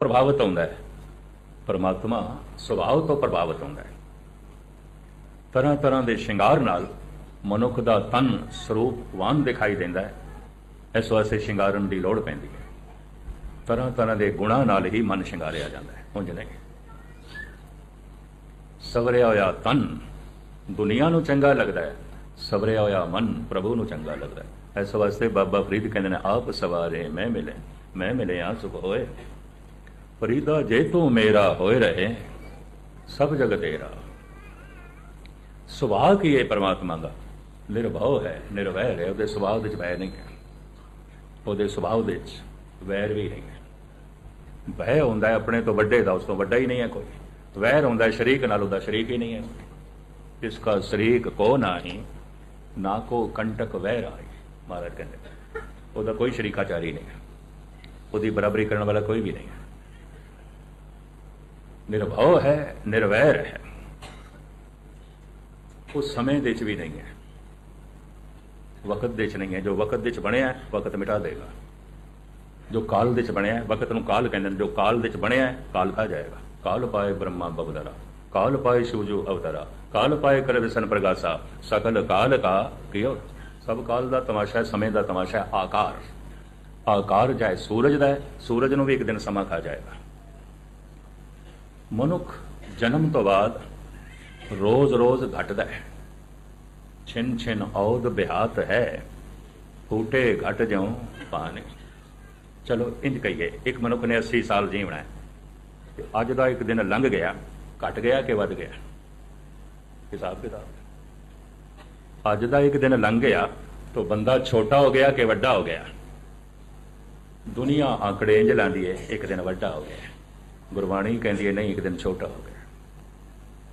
ਪ੍ਰਭਾਵਿਤ ਹੁੰਦਾ ਹੈ। ਪਰਮਾਤਮਾ ਸੁਭਾਅ ਤੋਂ ਪ੍ਰਭਾਵਿਤ ਹੁੰਦਾ ਹੈ। ਤਰ੍ਹਾਂ ਤਰ੍ਹਾਂ ਦੇ ਸ਼ਿੰਗਾਰ ਨਾਲ ਮਨੁੱਖ ਦਾ ਤਨ ਸਰੂਪਵਾਨ ਦਿਖਾਈ ਦਿੰਦਾ ਹੈ। ਇਸ ਵਾਸਤੇ ਸ਼ਿੰਗਾਰਨ ਦੀ ਲੋੜ ਪੈਂਦੀ ਹੈ। ਤਰ੍ਹਾਂ ਤਰ੍ਹਾਂ ਦੇ ਗੁਣਾਂ ਨਾਲ ਹੀ ਮਨ ਸ਼ਿੰਗਾਰਿਆ ਜਾਂਦਾ ਹੈ। ਉਂਝ ਨਹੀਂ। ਸਵਰਿਆ ਹੋਇਆ ਤਨ ਦੁਨੀਆ ਨੂੰ ਚੰਗਾ ਲੱਗਦਾ ਹੈ। ਸਵਰਿਆ ਹੋਇਆ ਮਨ ਪ੍ਰਭੂ ਨੂੰ ਚੰਗਾ ਲੱਗਦਾ ਹੈ। ਇਸ ਵਾਸਤੇ ਬਾਬਾ ਫਰੀਦ ਕਹਿੰਦੇ ਨੇ, ਆਪ ਸਵਾਰੇ ਮੈਂ ਮਿਲੇ, ਮੈਂ ਮਿਲਿਆ ਸੁਖ ਹੋਏ ਫਰੀਦਾ ਜੇ ਤੂੰ ਮੇਰਾ ਹੋਏ ਰਹੇ, ਸਭ ਜਗ ਤੇਰਾ। ਸੁਭਾਅ ਕੀ ਹੈ ਪਰਮਾਤਮਾ ਦਾ? ਨਿਰਭਉ ਹੈ, ਨਿਰਵੈਰ ਹੈ, ਉਹਦੇ ਸੁਭਾਅ ਵਿੱਚ ਵੈਰ ਨਹੀਂ ਹੈ। ਉਹਦੇ ਸੁਭਾਅ ਦੇ ਵਿੱਚ ਵੈਰ ਵੀ ਨਹੀਂ ਹੈ। ਭੈ ਹੁੰਦਾ ਹੈ ਆਪਣੇ ਤੋਂ ਵੱਡੇ ਦਾ, ਉਸ ਤੋਂ ਵੱਡਾ ਹੀ ਨਹੀਂ ਹੈ ਕੋਈ। ਵੈਰ ਹੁੰਦਾ ਹੈ ਸ਼ਰੀਕ ਨਾਲ, ਉਹਦਾ ਸ਼ਰੀਕ ਹੀ ਨਹੀਂ ਹੈ ਇਸ ਦਾ ਸ਼ਰੀਕ ਕੋ ਨਹੀਂ, ਨਾ ਕੋ ਕੰਟਕ ਵੈਰ ਆਈ, ਮਹਾਰਾਜ ਕਹਿੰਦੇ। ਉਹਦਾ ਕੋਈ ਸ਼ਰੀਕਾਚਾਰੀ ਨਹੀਂ ਹੈ। ਉਹਦੀ ਬਰਾਬਰੀ ਕਰਨ ਵਾਲਾ ਕੋਈ ਵੀ ਨਹੀਂ ਹੈ। ਨਿਰਭਉ ਹੈ, ਨਿਰਵੈਰ ਹੈ। ਉਹ ਸਮੇਂ ਦੇ ਚ ਵੀ ਨਹੀਂ ਹੈ। ਵਕਤ ਦੇ ਚ ਨਹੀਂ ਹੈ। ਜੋ ਵਕਤ ਦੇ ਚ ਬਣਿਆ, ਵਕਤ ਮਿਟਾ ਦੇਗਾ। ਜੋ ਕਾਲ ਦੇ ਚ ਬਣਿਆ, ਵਕਤ ਨੂੰ ਕਾਲ ਕਹਿੰਦੇ ਨੇ। ਜੋ ਕਾਲ ਦੇ ਚ ਬਣਿਆ, ਕਾਲ ਖਾ ਜਾਏਗਾ। ਕਾਲ ਪਾਏ ਬ੍ਰਹਮਾ ਬਵਦਰਾ। ਕਾਲ ਪਾਏ ਸ਼ਿਵਜੂ ਅਵਤਰਾ। ਕਾਲ ਪਾਏ ਕਰ ਵਿਸ਼ਨ ਪ੍ਰਗਾਸਾ। ਸਕਲ ਕਾਲ ਕਾ ਕਿਉ? ਸਭ ਕਾਲ ਦਾ ਤਮਾਸ਼ਾ ਹੈ, ਸਮੇਂ ਦਾ ਤਮਾਸ਼ਾ ਹੈ, ਆਕਾਰ। ਆਕਾਰ ਜਾਏ, ਸੂਰਜ ਦਾ ਹੈ, ਸੂਰਜ ਨੂੰ ਵੀ ਇੱਕ ਦਿਨ ਸਮਾਂ ਖਾ ਜਾਏਗਾ। ਮਨੁੱਖ ਜਨਮ ਤੋਂ ਬਾਅਦ ਰੋਜ਼-ਰੋਜ਼ ਘਟਦਾ ਹੈ। ਛਿਨ ਛਿਨ ਔਦ ਬਿਹਾਤ ਹੈ, ਫੂਟੇ ਘਟ ਜਿਉ ਪਾਣੀ। ਚਲੋ ਇੰਜ ਕਹੀਏ, ਇੱਕ ਮਨੁੱਖ ਨੇ 80 ਸਾਲ ਜੀਵਣਾ ਹੈ ਤੇ ਅੱਜ ਦਾ ਇੱਕ ਦਿਨ ਲੰਘ ਗਿਆ, ਘਟ ਗਿਆ ਕਿ ਵੱਧ ਗਿਆ? ਹਿਸਾਬ ਕਿਤਾਬ। ਅੱਜ ਦਾ ਇੱਕ ਦਿਨ ਲੰਘ ਗਿਆ ਤਾਂ ਬੰਦਾ ਛੋਟਾ ਹੋ ਗਿਆ ਕਿ ਵੱਡਾ ਹੋ ਗਿਆ? ਦੁਨੀਆ ਆਂਕੜੇ ਇੰਜ ਲਾਂਦੀ ਹੈ ਇੱਕ ਦਿਨ ਵੱਡਾ ਹੋ ਗਿਆ। ਗੁਰਬਾਣੀ ਕਹਿੰਦੀ ਹੈ ਨਹੀਂ ਇੱਕ ਦਿਨ ਛੋਟਾ ਹੋ ਗਿਆ।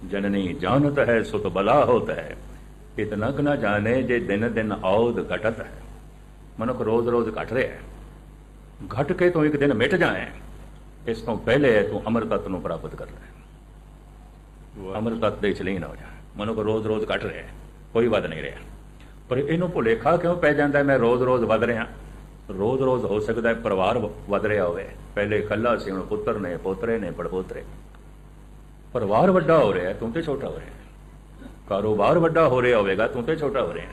ਜਨਨੀ ਜਾਣਤ ਹੈ ਸੁਤ ਬਲਾ ਹੋਤ ਹੈ। ਇਤਨਾ ਕ ਨਾ ਜਾਣੇ ਜੇ ਦਿਨ ਦਿਨ ਔਦ ਘਟਤ ਹੈ। ਮਨੁੱਖ ਰੋਜ਼ ਰੋਜ਼ ਘਟ ਰਿਹਾ ਹੈ। ਘਟ ਕੇ ਤੂੰ ਇੱਕ ਦਿਨ ਮਿਟ ਜਾਏ। ਇਸ ਤੋਂ ਪਹਿਲੇ ਤੂੰ ਅਮਰ ਤਤ ਨੂੰ ਪ੍ਰਾਪਤ ਕਰ ਲੈ। ਅਮਰ ਤਤ ਦੇ ਚਲੀਨ ਹੋ ਜਾ। ਮਨੁੱਖ ਰੋਜ਼ ਰੋਜ਼ ਘਟ ਰਿਹਾ ਹੈ। ਕੋਈ ਵੱਧ ਨਹੀਂ ਰਿਹਾ। ਪਰ ਇਹਨੂੰ ਭੁਲੇਖਾ ਕਿਉਂ ਪੈ ਜਾਂਦਾ ਮੈਂ ਰੋਜ਼ ਰੋਜ਼ ਵੱਧ ਰਿਹਾ। ਰੋਜ਼ ਰੋਜ਼ ਹੋ ਸਕਦਾ ਹੈ ਪਰਿਵਾਰ ਵੱਧ ਰਿਹਾ ਹੋਵੇ। ਪਹਿਲੇ ਇਕੱਲਾ ਸੀ, ਹੁਣ ਪੁੱਤਰ ਨੇ, ਪੋਤਰੇ ਨੇ, ਪੜਪੋਤਰੇ। ਪਰਿਵਾਰ ਵੱਡਾ ਹੋ ਰਿਹਾ ਤੂੰ ਤੇ ਛੋਟਾ ਹੋ ਰਿਹਾ ਕਾਰੋਬਾਰ ਵੱਡਾ ਹੋ ਰਿਹਾ ਹੋਵੇਗਾ, ਤੂੰ ਤੇ ਛੋਟਾ ਹੋ ਰਿਹਾ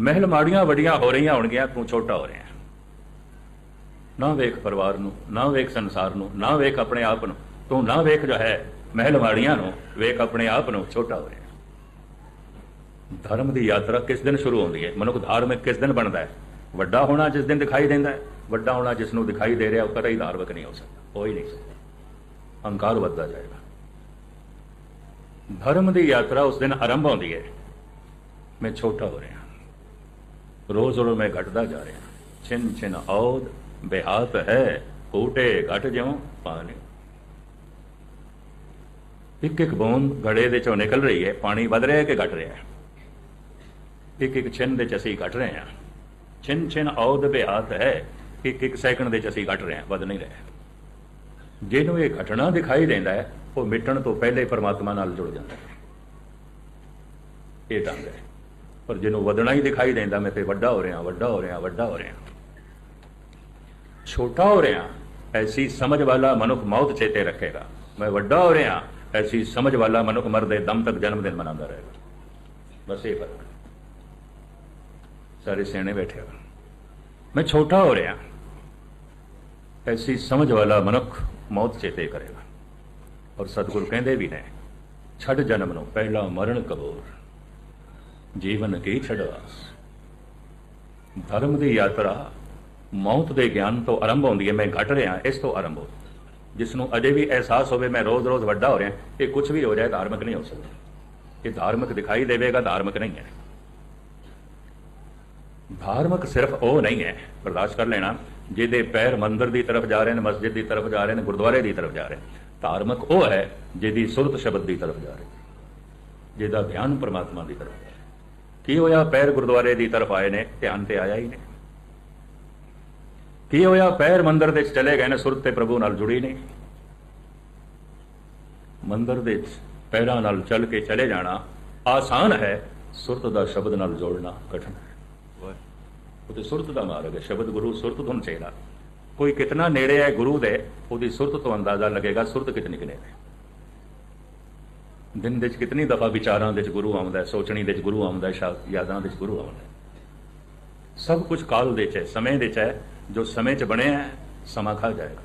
ਮਹਿਲ ਮਾੜੀਆਂ ਵੱਡੀਆਂ ਹੋ ਰਹੀਆਂ ਹੋਣਗੀਆਂ, ਤੂੰ ਛੋਟਾ ਹੋ ਰਿਹਾ ਨਾ ਵੇਖ ਪਰਿਵਾਰ ਨੂੰ, ਨਾ ਵੇਖ ਸੰਸਾਰ ਨੂੰ, ਨਾ ਵੇਖ ਆਪਣੇ ਆਪ ਨੂੰ। ਤੂੰ ਨਾ ਵੇਖ ਜੋ ਹੈ ਮਹਿਲ ਮਾੜੀਆਂ ਨੂੰ, ਵੇਖ ਆਪਣੇ ਆਪ ਨੂੰ ਛੋਟਾ ਹੋ ਰਿਹਾ ਧਰਮ ਦੀ ਯਾਤਰਾ ਕਿਸ ਦਿਨ ਸ਼ੁਰੂ ਹੁੰਦੀ ਹੈ? ਮਨੁੱਖ ਧਾਰਮਿਕ ਕਿਸ ਦਿਨ ਬਣਦਾ ਹੈ? ਵੱਡਾ ਹੋਣਾ ਜਿਸ ਦਿਨ ਦਿਖਾਈ ਦਿੰਦਾ ਹੈ, ਵੱਡਾ ਹੋਣਾ ਜਿਸ ਨੂੰ ਦਿਖਾਈ ਦੇ ਰਿਹਾ, ਉਹ ਕਦੇ ਹੀ ਧਾਰਮਿਕ ਨਹੀਂ ਹੋ ਸਕਦਾ, ਹੋ ਹੀ ਨਹੀਂ ਸਕਦਾ। ਹੰਕਾਰ ਵੱਧਦਾ ਜਾਏਗਾ। ਧਰਮ ਦੀ ਯਾਤਰਾ ਉਸ ਦਿਨ ਆਰੰਭ ਹੁੰਦੀ ਹੈ। ਮੈਂ ਛੋਟਾ ਹੋ ਰਿਹਾ ਰੋਜ਼ ਰੋਜ਼ ਮੈਂ ਘਟਦਾ ਜਾ ਰਿਹਾ ਛਿਨ ਛਿਨ ਔਦ ਬਿਹਾਤ ਹੈ ਕੋਟੇ ਘਟ ਜਿਉ ਪਾਣੀ। ਇੱਕ ਇੱਕ ਬੂੰਦ ਘੜੇ ਦੇ ਚੋਂ ਨਿਕਲ ਰਹੀ ਹੈ, ਪਾਣੀ ਵਧ ਰਿਹਾ ਹੈ ਕਿ ਘਟ ਰਿਹਾ ਹੈ? ਇੱਕ ਇੱਕ ਛਿਨ ਦੇ ਚ ਅਸੀਂ ਘਟ ਰਹੇ ਹਾਂ। ਛਿਨ ਛਿਨ ਔਦ ਬਿਹਾਤ ਹੈ ਇੱਕ ਇੱਕ ਸੈਕਿੰਡ ਦੇ ਚ ਅਸੀਂ ਘਟ ਰਹੇ ਹਾਂ, ਵਧ ਨਹੀਂ ਰਹੇ। ਜਿਹਨੂੰ ਇਹ ਘਟਣਾ ਦਿਖਾਈ ਦਿੰਦਾ ਹੈ, ਉਹ ਮਿਟਣ ਤੋਂ ਪਹਿਲੇ ਪਰਮਾਤਮਾ ਨਾਲ ਜੁੜ ਜਾਂਦਾ ਹੈ। ਇਹ ਢੰਗ ਹੈ। ਪਰ ਜਿਹਨੂੰ ਵਧਣਾ ਹੀ ਦਿਖਾਈ ਦਿੰਦਾ, ਮੈਂ ਤੇ ਵੱਡਾ ਹੋ ਰਿਹਾ, ਵੱਡਾ ਹੋ ਰਿਹਾ, ਵੱਡਾ ਹੋ ਰਿਹਾ। ਛੋਟਾ ਹੋ ਰਿਹਾ, ਐਸੀ ਸਮਝ ਵਾਲਾ ਮਨੁੱਖ ਮੌਤ ਚੇਤੇ ਰੱਖੇਗਾ। ਮੈਂ ਵੱਡਾ ਹੋ ਰਿਹਾ, ਐਸੀ ਸਮਝ ਵਾਲਾ ਮਨੁੱਖ ਮਰਦੇ ਦਮ ਤੱਕ ਜਨਮ ਦਿਨ ਮਨਾਉਂਦਾ ਰਹੇਗਾ। ਬਸ ਇਹ ਫ਼ਰਕ ਸਾਰੇ ਸਿਆਣੇ ਬੈਠੇ ਹੋ ਮੈਂ ਛੋਟਾ ਹੋ ਰਿਹਾ। ਐਸੀ ਸਮਝ ਵਾਲਾ ਮਨੁੱਖ ਮੌਤ ਚੇਤੇ ਕਰੇਗਾ। ਔਰ ਸਤਿਗੁਰ ਕਹਿੰਦੇ ਵੀ ਨੇ, ਛੱਡ ਜਨਮ ਨੂੰ ਪਹਿਲਾ ਮਰਨ ਕਬੂਰ। ਜੀਵਨ ਕੀ ਛੜਵਾਸ ਧਰਮ ਦੀ ਯਾਤਰਾ ਮੌਤ ਦੇ ਗਿਆਨ ਤੋਂ ਆਰੰਭ ਹੁੰਦੀ ਹੈ। ਮੈਂ ਘਟ ਰਿਹਾ, ਇਸ ਤੋਂ ਆਰੰਭ ਹੋ ਜਿਸ ਨੂੰ ਅਜੇ ਵੀ ਅਹਿਸਾਸ ਹੋਵੇ, ਮੈਂ ਰੋਜ਼-ਰੋਜ਼ ਵੱਡਾ ਹੋ ਰਿਹਾ। ਇਹ ਕੁਝ ਵੀ ਹੋ ਜਾਏ, ਧਾਰਮਿਕ ਨਹੀਂ ਹੋ ਸਕਦਾ। ਇਹ ਧਾਰਮਿਕ ਦਿਖਾਈ ਦੇਵੇਗਾ, ਧਾਰਮਿਕ ਨਹੀਂ ਹੈ। ਧਾਰਮਿਕ ਸਿਰਫ ਉਹ ਨਹੀਂ ਹੈ। ਬਰਦਾਸ਼ਤ ਕਰ ਲੈਣਾ, ਜਿਹਦੇ ਪੈਰ ਮੰਦਰ ਦੀ ਤਰਫ ਜਾ ਰਹੇ ਨੇ, ਮਸਜਿਦ ਦੀ ਤਰਫ ਜਾ ਰਹੇ ਨੇ, ਗੁਰਦੁਆਰੇ ਦੀ ਤਰਫ ਜਾ ਰਹੇ ਨੇ। ਧਾਰਮਿਕ ਉਹ ਹੈ, ਜਿਹਦੀ ਸੁਰਤ ਸ਼ਬਦ ਦੀ ਤਰਫ ਜਾ ਰਹੀ ਜਿਹਦਾ ਧਿਆਨ ਪਰਮਾਤਮਾ ਦੀ ਤਰਫ ਹੈ। ਕੀ ਹੋਇਆ, ਪੈਰ ਗੁਰਦੁਆਰੇ ਦੀ ਤਰਫ ਆਏ ਨੇ, ਧਿਆਨ ਤੇ ਆਇਆ ਹੀ ਨਹੀਂ। ਕੀ ਹੋਇਆ, ਪੈਰ ਮੰਦਰ ਦੇ ਚਲੇ ਗਏ ਨੇ, ਸੁਰਤ ਤੇ ਪ੍ਰਭੂ ਨਾਲ ਜੁੜੀ ਨਹੀਂ। ਮੰਦਰ ਦੇ ਪੈਰਾਂ ਨਾਲ ਚੱਲ ਕੇ ਚਲੇ ਜਾਣਾ ਆਸਾਨ ਹੈ, ਸੁਰਤ ਦਾ ਸ਼ਬਦ ਨਾਲ ਜੋੜਨਾ ਕਠਿਨ ਹੈ। ਉਹ ਤੇ ਸੁਰਤ ਦਾ ਮਾਰਗ ਹੈ, ਸ਼ਬਦ ਗੁਰੂ ਸੁਰਤ ਧੁਨ ਚੇਲਾ ਕੋਈ ਕਿਤਨਾ ਨੇੜੇ ਹੈ ਗੁਰੂ ਦੇ, ਉਹਦੀ ਸੁਰਤ ਤੋਂ ਅੰਦਾਜ਼ਾ ਲੱਗੇਗਾ, ਸੁਰਤ ਕਿਤਨੀ ਕਿਨੇ ਹੈ। ਦਿਨ ਦੇ ਵਿੱਚ ਕਿਤਨੀ ਦਫਾ ਵਿਚਾਰਾਂ ਦੇ ਵਿੱਚ ਗੁਰੂ ਆਉਂਦਾ ਹੈ, ਸੋਚਣੀ ਦੇ ਵਿੱਚ ਗੁਰੂ ਆਉਂਦਾ ਹੈ ਯਾਦਾਂ ਦੇ ਵਿੱਚ ਗੁਰੂ ਆਉਂਦਾ ਹੈ। ਸਭ ਕੁਝ ਕਾਲ ਦੇ ਚ ਹੈ, ਸਮੇਂ ਦੇ ਚ ਹੈ, ਜੋ ਸਮੇਂ ਚ ਬਣਿਆ ਹੈ, ਸਮਾਂ ਖਾ ਜਾਏਗਾ।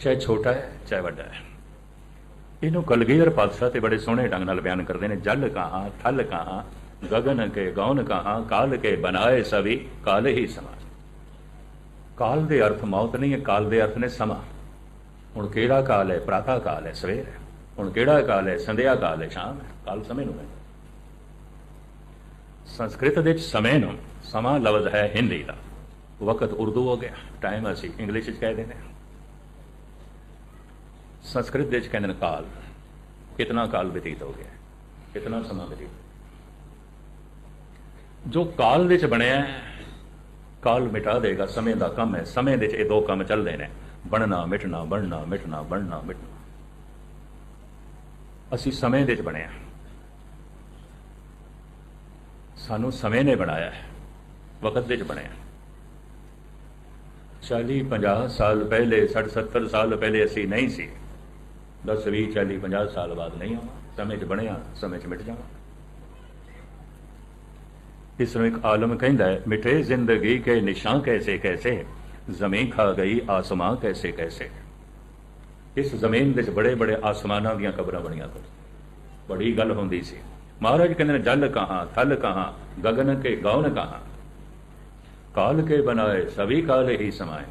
ਚਾਹੇ ਛੋਟਾ ਹੈ, ਚਾਹੇ ਵੱਡਾ ਹੈ। ਇਹਨੂੰ ਕਲਗੀਧਰ ਪਾਤਸ਼ਾਹ ਤੇ ਬੜੇ ਸੋਹਣੇ ਢੰਗ ਨਾਲ ਬਿਆਨ ਕਰਦੇ ਨੇ, ਜਲ ਕਹਾਂ, ਥਲ ਕਹਾਂ ਗगन ਕੇ ਗੌਨ ਕਹਾ ਕਾਲ ਕੇ ਬਣਾਏ ਸਭੀ ਕਾਲ ਹੀ ਸਮਾ ਕਾਲ ਦੇ ਅਰਥ ਮੌਤ ਨਹੀਂ ਹੈ ਕਾਲ ਦੇ ਅਰਥ ਨੇ ਸਮਾਂ ਹੁਣ ਕਿਹੜਾ ਕਾਲ ਹੈ ਪ੍ਰਾਤਾ ਕਾਲ ਹੈ ਸਵੇਰ ਹੈ ਹੁਣ ਕਿਹੜਾ ਕਾਲ ਹੈ ਸੰਧਿਆ ਕਾਲ ਹੈ ਸ਼ਾਮ ਹੈ ਕਾਲ ਸਮੇਂ ਨੂੰ ਕਹਿੰਦੇ ਸੰਸਕ੍ਰਿਤ ਦੇ ਵਿੱਚ ਸਮੇਂ ਨੂੰ ਸਮਾਂ ਲਫ਼ਜ਼ ਹੈ ਹਿੰਦੀ ਦਾ ਵਕਤ ਉਰਦੂ ਹੋ ਗਿਆ ਟਾਈਮ ਅਸੀਂ ਇੰਗਲਿਸ਼ ਵਿੱਚ ਕਹਿ ਦਿੰਦੇ ਹਾਂ ਸੰਸਕ੍ਰਿਤ ਦੇ ਵਿੱਚ ਕਹਿੰਦੇ ਨੇ ਕਾਲ ਕਿਤਨਾ ਕਾਲ ਬਤੀਤ ਹੋ ਗਿਆ ਕਿਤਨਾ ਸਮਾਂ ਬਤੀਤ ਜੋ ਕਾਲ ਵਿੱਚ ਬਣਿਆ ਹੈ, ਕਾਲ ਮਿਟਾ ਦੇਗਾ, ਸਮੇਂ ਦਾ ਕੰਮ ਹੈ। ਸਮੇਂ ਦੇ ਵਿੱਚ ਇਹ ਦੋ ਕੰਮ ਚੱਲਦੇ ਨੇ। ਬਣਨਾ, ਮਿਟਣਾ ਬਣਨਾ ਮਿਟਣਾ ਬਣਨਾ, ਮਿਟਣਾ। ਅਸੀਂ ਸਮੇਂ ਦੇ ਵਿੱਚ ਬਣਿਆ ਸਾਨੂੰ ਸਮੇਂ ਨੇ ਬਣਾਇਆ ਹੈ। ਵਕਤ ਦੇ ਵਿੱਚ ਬਣਿਆ 40 50 ਸਾਲ ਪਹਿਲੇ 60 70 ਸਾਲ ਪਹਿਲੇ ਅਸੀਂ ਨਹੀਂ ਸੀ। 10 20 40 50 ਸਾਲ ਬਾਅਦ ਨਹੀਂ ਆਵਾਂ ਸਮੇਂ 'ਚ ਬਣਿਆ, ਸਮੇਂ 'ਚ ਮਿਟ ਜਾਵਾਂ ਇਸ ਨੂੰ ਇੱਕ ਆਲਮ ਕਹਿੰਦਾ ਹੈ ਮਿਟੇ ਜ਼ਿੰਦਗੀ ਕੇ ਨਿਸ਼ਾਨ ਕੈਸੇ ਕੈਸੇ ਜ਼ਮੀਨ ਖਾ ਗਈ, ਆਸਮਾਨ ਕੈਸੇ ਕੈਸੇ ਇਸ ਜ਼ਮੀਨ ਵਿੱਚ ਬੜੇ ਬੜੇ ਆਸਮਾਨਾਂ ਦੀਆਂ ਕਬਰਾਂ ਬਣੀਆਂ ਤੋਂ ਬੜੀ ਗੱਲ ਹੁੰਦੀ ਸੀ। ਮਹਾਰਾਜ ਕਹਿੰਦੇ ਨੇ, ਜਲ ਕਹਾਂ, ਥਲ ਕਹਾਂ, ਗगन ਕੇ ਗੌਨ ਕਹਾਂ। ਕਾਲ ਕੇ ਬਣਾਏ, ਸਭੀ ਕਾਲ ਹੀ ਸਮਾਏ।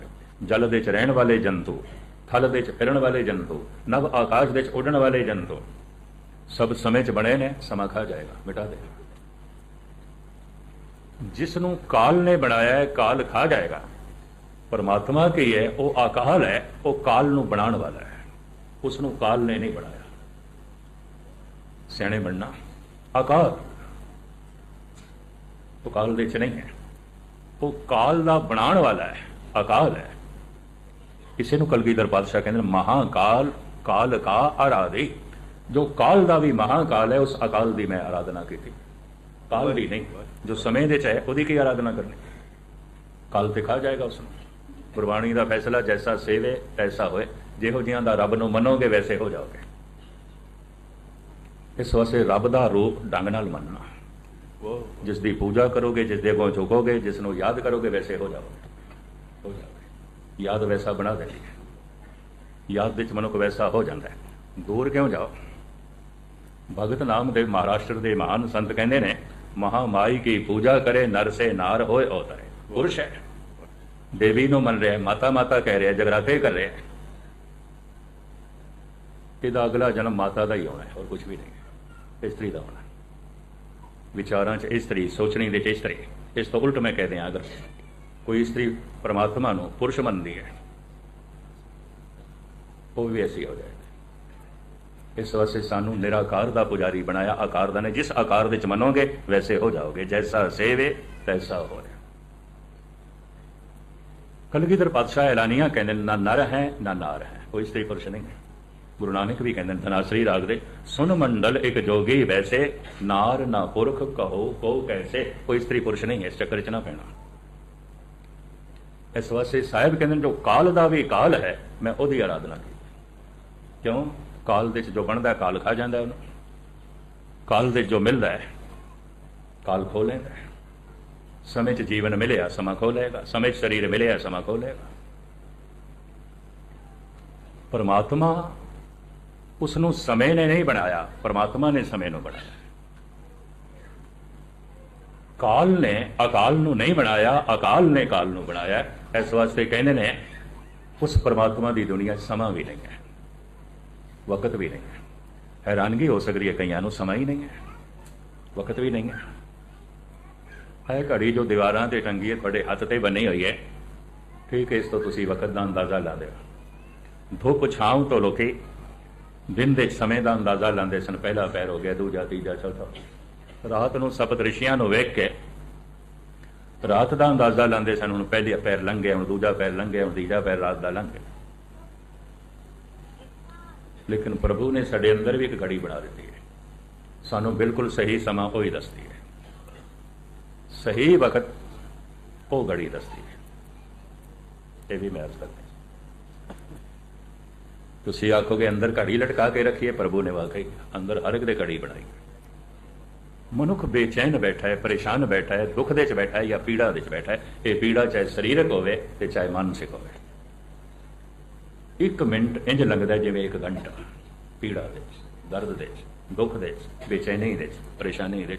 ਜਲ ਦੇ ਚ ਰਹਿਣ ਵਾਲੇ ਜੰਤੂ, ਥਲ ਦੇ ਚ ਫਿਰਨ ਵਾਲੇ ਜੰਤੂ, ਨਵ ਆਕਾਸ਼ ਦੇ ਚ ਉੱਡਣ ਵਾਲੇ ਜੰਤੂ। ਸਭ ਸਮੇਂ ਚ ਬਣੇ ਨੇ, ਸਮਾਂ ਖਾ ਜਾਏਗਾ, ਮਿਟਾ ਦੇ ਜਿਸ ਨੂੰ ਕਾਲ ਨੇ ਬਣਾਇਆ ਹੈ ਕਾਲ ਖਾ ਜਾਏਗਾ ਪਰਮਾਤਮਾ ਕੀ ਹੈ ਉਹ ਅਕਾਲ ਹੈ ਉਹ ਕਾਲ ਨੂੰ ਬਣਾਉਣ ਵਾਲਾ ਹੈ ਉਸ ਨੂੰ ਕਾਲ ਨੇ ਨਹੀਂ ਬਣਾਇਆ ਸਿਆਣੇ ਬਣਨਾ ਅਕਾਲ ਉਹ ਕਾਲ ਦੇ ਚ ਨਹੀਂ ਹੈ ਉਹ ਕਾਲ ਦਾ ਬਣਾਉਣ ਵਾਲਾ ਹੈ ਅਕਾਲ ਹੈ ਕਿਸੇ ਨੂੰ ਕਲਗੀਧਰ ਪਾਤਸ਼ਾਹ ਕਹਿੰਦੇ ਨੇ ਮਹਾਕਾਲ ਕਾਲ ਕਾ ਆਰਾਧੇ ਜੋ ਕਾਲ ਦਾ ਵੀ ਮਹਾਕਾਲ ਹੈ ਉਸ ਅਕਾਲ ਦੀ ਮੈਂ ਆਰਾਧਨਾ ਕੀਤੀ ਕਾਲ ਦੀ ਨਹੀਂ, ਜੋ ਸਮੇਂ ਦੇ ਚ ਹੈ ਉਹਦੀ ਕੀ ਆਰਾਧਨਾ ਕਰਨੀ। ਕਾਲ ਤੇ ਖਾ ਜਾਏਗਾ ਉਸ ਨੂੰ ਗੁਰਬਾਣੀ ਦਾ ਫੈਸਲਾ ਜੈਸਾ ਸੇਵੇ ਤੈਸਾ ਹੋਏ। ਜਿਹੋ ਜਿਹਾਂ ਦਾ ਰੱਬ ਨੂੰ ਮੰਨੋਗੇ, ਵੈਸੇ ਹੋ ਜਾਓਗੇ। ਇਸ ਵਾਸਤੇ ਰੱਬ ਦਾ ਰੂਪ ਢੰਗ ਨਾਲ ਮੰਨਣਾ। ਜਿਸ ਦੀ ਪੂਜਾ ਕਰੋਗੇ, ਜਿਸ ਦੇ ਕੋਲ ਝੁਕੋਗੇ, ਜਿਸ ਨੂੰ ਯਾਦ ਕਰੋਗੇ, ਵੈਸੇ ਹੋ ਜਾਓਗੇ। ਹੋ ਜਾਓਗੇ। ਯਾਦ ਵੈਸਾ ਬਣਾ ਦਿੰਦੀ ਹੈ। ਯਾਦ ਵਿੱਚ ਮਨੁੱਖ ਵੈਸਾ ਹੋ ਜਾਂਦਾ ਹੈ। ਦੂਰ ਕਿਉਂ ਜਾਓ? ਭਗਤ ਨਾਮ ਨਾਮਦੇਵ ਮਹਾਰਾਸ਼ਟਰ ਦੇ ਮਹਾਨ ਸੰਤ ਕਹਿੰਦੇ ਨੇ ਮਹਾਮਾਈ ਕੀ ਪੂਜਾ ਕਰੇ, ਨਰ ਸੇ ਨਾਰ ਹੋਏ ਹੋਤਾ ਹੈ ਪੁਰਸ਼ ਹੈ। ਦੇਵੀ ਨੂੰ ਮੰਨ ਰਿਹਾ ਮਾਤਾ ਮਾਤਾ ਕਹਿ ਰਿਹਾ, ਜਗਰਾਤੇ ਕਰ ਰਿਹਾ ਇਹਦਾ ਅਗਲਾ ਜਨਮ ਮਾਤਾ ਦਾ ਹੀ ਹੋਣਾ ਹੈ, ਹੋਰ ਕੁਝ ਵੀ ਨਹੀਂ ਇਸਤਰੀ ਦਾ ਹੋਣਾ ਵਿਚਾਰਾਂ 'ਚ ਇਸਤਰੀ ਸੋਚਣੀ ਦੇ 'ਚ ਇਸਤਰੀ ਇਸ ਤੋਂ ਉਲਟ ਮੈਂ ਕਹਿ ਦਿਆਂ, ਅਗਰ ਕੋਈ ਇਸਤਰੀ ਪਰਮਾਤਮਾ ਨੂੰ ਪੁਰਸ਼ ਮੰਨਦੀ ਹੈ, ਉਹ ਵੀ ਐਸੀ ਹੋ ਜਾਏ। ਇਸ ਵਾਸਤੇ ਸਾਨੂੰ ਨਿਰਾਕਾਰ ਦਾ ਪੁਜਾਰੀ ਬਣਾਇਆ ਆਕਾਰ ਦਾ ਨੇ। ਜਿਸ ਆਕਾਰ ਵਿੱਚ ਮੰਨੋਗੇ, ਵੈਸੇ ਹੋ ਜਾਓਗੇ। ਜੈਸਾ ਸੇਵੇ, ਤੈਸਾ ਹੋ ਕਲਗੀਧਰ ਪਾਤਸ਼ਾਹ ਐਲਾਨੀਆਂ ਕਹਿੰਦੇ ਨਾ ਨਰ ਹੈ, ਨਾ ਨਾਰ ਹੈ। ਕੋਈ ਇਸਤਰੀ ਪੁਰਸ਼ ਨਹੀਂ ਹੈ। ਗੁਰੂ ਨਾਨਕ ਵੀ ਕਹਿੰਦੇ ਨੇ, ਧਨਾਸਰੀ ਰਾਗ ਦੇ ਸੁਨ ਮੰਡਲ ਇੱਕ ਜੋਗੀ ਵੈਸੇ, ਨਾਰ ਨਾ ਪੁਰਖ ਕਹੋ ਕੋ ਕੈਸੇ। ਕੋਈ ਇਸਤਰੀ ਪੁਰਸ਼ ਨਹੀਂ ਹੈ, ਇਸ ਚੱਕਰ 'ਚ ਨਾ ਪੈਣਾ। ਇਸ ਵਾਸਤੇ ਸਾਹਿਬ ਕਹਿੰਦੇ ਨੇ, ਜੋ ਕਾਲ ਦਾ ਵੀ ਕਾਲ ਹੈ, ਮੈਂ ਉਹਦੀ ਆਰਾਧਨਾ ਕੀਤੀ। ਕਿਉਂ? ਕਾਲ ਦੇ 'ਚ ਜੋ ਬਣਦਾ ਕਾਲ ਖਾ ਜਾਂਦਾ ਉਹਨੂੰ। ਕਾਲ ਦੇ ਜੋ ਮਿਲਦਾ ਹੈ, ਕਾਲ ਖੋ ਲੈਂਦਾ ਸਮੇਂ 'ਚ ਜੀਵਨ ਮਿਲਿਆ, ਸਮਾਂ ਖੋ ਲਏਗਾ। ਸਮੇਂ 'ਚ ਸਰੀਰ ਮਿਲਿਆ, ਸਮਾਂ ਖੋ ਲਏਗਾ। ਪਰਮਾਤਮਾ ਉਸ ਨੂੰ ਸਮੇਂ ਨੇ ਨਹੀਂ ਬਣਾਇਆ, ਪਰਮਾਤਮਾ ਨੇ ਸਮੇਂ ਨੂੰ ਬਣਾਇਆ। ਕਾਲ ਨੇ ਅਕਾਲ ਨੂੰ ਨਹੀਂ ਬਣਾਇਆ, ਅਕਾਲ ਨੇ ਕਾਲ ਨੂੰ ਬਣਾਇਆ। ਇਸ ਵਾਸਤੇ ਕਹਿੰਦੇ ਨੇ, ਉਸ ਪਰਮਾਤਮਾ ਦੀ ਦੁਨੀਆ ਸਮਾਂ ਵੀ ਨਹੀਂ ਹੈ। ਵਕਤ ਵੀ ਨਹੀਂ ਹੈ ਹੈਰਾਨਗੀ ਹੋ ਸਕਦੀ ਹੈ ਕਈਆਂ ਨੂੰ ਸਮਾਂ ਹੀ ਨਹੀਂ ਹੈ ਵਕਤ ਵੀ ਨਹੀਂ ਹੈ ਇਹ ਘੜੀ ਜੋ ਦੀਵਾਰਾਂ ਤੇ ਟੰਗੀ ਹੈ ਤੁਹਾਡੇ ਹੱਥ ਤੇ ਬਣੀ ਹੋਈ ਹੈ ਠੀਕ ਹੈ ਇਸ ਤੋਂ ਤੁਸੀਂ ਵਕਤ ਦਾ ਅੰਦਾਜ਼ਾ ਲਾ ਦਿਓ ਧੁੱਪ ਛਾਂ ਤੋਂ ਲੋਕੀ ਦਿਨ ਦੇ ਸਮੇਂ ਦਾ ਅੰਦਾਜ਼ਾ ਲਾਉਂਦੇ ਸਨ ਪਹਿਲਾ ਪੈਰ ਹੋ ਗਿਆ ਦੂਜਾ ਤੀਜਾ ਚੌਥਾ ਰਾਤ ਨੂੰ ਸਪਤ ਰਿਸ਼ੀਆਂ ਨੂੰ ਵੇਖ ਕੇ ਰਾਤ ਦਾ ਅੰਦਾਜ਼ਾ ਲਾਉਂਦੇ ਸਨ ਹੁਣ ਪਹਿਲੇ ਪੈਰ ਲੰਘ ਗਿਆ ਹੁਣ ਦੂਜਾ ਪੈਰ ਲੰਘ ਗਿਆ ਹੁਣ ਤੀਜਾ ਪੈਰ ਰਾਤ ਦਾ ਲੰਘ ਗਿਆ ਲੇਕਿਨ ਪ੍ਰਭੂ ਨੇ ਸਾਡੇ ਅੰਦਰ ਵੀ ਇੱਕ ਘੜੀ ਬਣਾ ਦਿੱਤੀ ਹੈ। ਸਾਨੂੰ ਬਿਲਕੁਲ ਸਹੀ ਸਮਾਂ ਉਹੀ ਦੱਸਦੀ ਹੈ। ਸਹੀ ਵਕਤ ਉਹ ਘੜੀ ਦੱਸਦੀ ਹੈ। ਇਹ ਵੀ ਮੈਂ ਅਰਜ਼ ਕਰਦਾ ਤੁਸੀਂ ਆਖੋਗੇ, ਅੰਦਰ ਘੜੀ ਲਟਕਾ ਕੇ ਰੱਖੀਏ ਪ੍ਰਭੂ ਨੇ ਵਾਕਈ ਅੰਦਰ ਹਰ ਇੱਕ ਦੇ ਘੜੀ ਬਣਾਈ ਮਨੁੱਖ ਬੇਚੈਨ ਬੈਠਾ ਹੈ, ਪਰੇਸ਼ਾਨ ਬੈਠਾ ਹੈ, ਦੁੱਖ ਦੇ ਚ ਬੈਠਾ ਹੈ ਜਾਂ ਪੀੜਾ ਦੇ ਚ ਬੈਠਾ ਹੈ। ਇਹ ਪੀੜਾ ਚਾਹੇ ਸਰੀਰਕ ਹੋਵੇ ਤੇ ਚਾਹੇ ਮਾਨਸਿਕ ਹੋਵੇ। ਇੱਕ ਮਿੰਟ ਇੰਜ ਲੱਗਦਾ ਜਿਵੇਂ ਇੱਕ ਘੰਟਾ ਪੀੜਾ ਦੇ ਦਰਦ ਦੇ ਦੁੱਖ ਦੇ ਬੇਚੈਨੀ ਦੇ ਪਰੇਸ਼ਾਨੀ ਦੇ